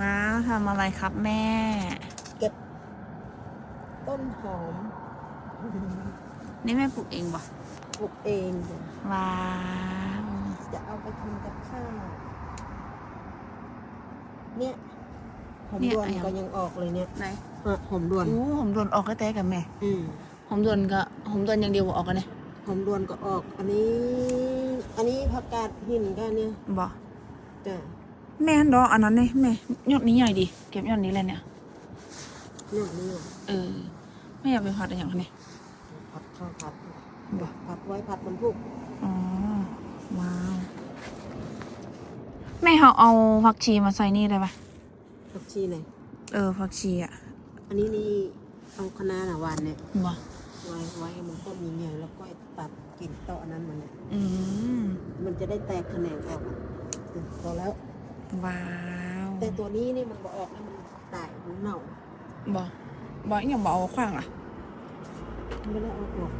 ว้าวทำอะไรครับแม่ เก็บ ต้นหอม นี่แม่ปลูกเองบ่ปลูกเองจ้ะว้าวจะเอาไปทำกับข้าว เนี่ยหอมดวนก็ยังออกเลยเนี่ยไหนอะหอมดวนอู้ผมโดนออกก็แต้กับแม่อืมผมโดนก็ผมโดนอย่างเดียวบ่ออกกันเนี่ยหอมดวนก็ออก อันนี้ อันนี้ผักกาดหินกันเนี่ยบ่จ้ะ แม่นดอกอันนั้นเนี่ยแม่ยอดนี้ใหญ่ดิเก็บยอดนี้เลยเนี่ยเนี่ยนี่อะเออไม่อยากไปผัดอะไรอย่างนี้ผัดข้าวผัดบ่ผัดไว้ผัดมันพุกอ๋อว้าวแม่เขาเอาผักชีมาใส่นี่ได้ปะผักชีไหนเออผักชีอะอันนี้นี่เอาคะน้าหนาหวานเนี่ยบ่ไว้ไว้ให้มันต้มใหญ่ๆแล้วก็ตัดกิ่งต่ออันนั้นมันเนี่ยอืมมันจะได้แตกแขนงออกอะอืมพอแล้ว ว้าวแต่ตัวนี้นี่มันบอออกนะมันตายมันเน่าบ่บ่อหย่างบ่เอาขว้างอะไม่ได้เอาออก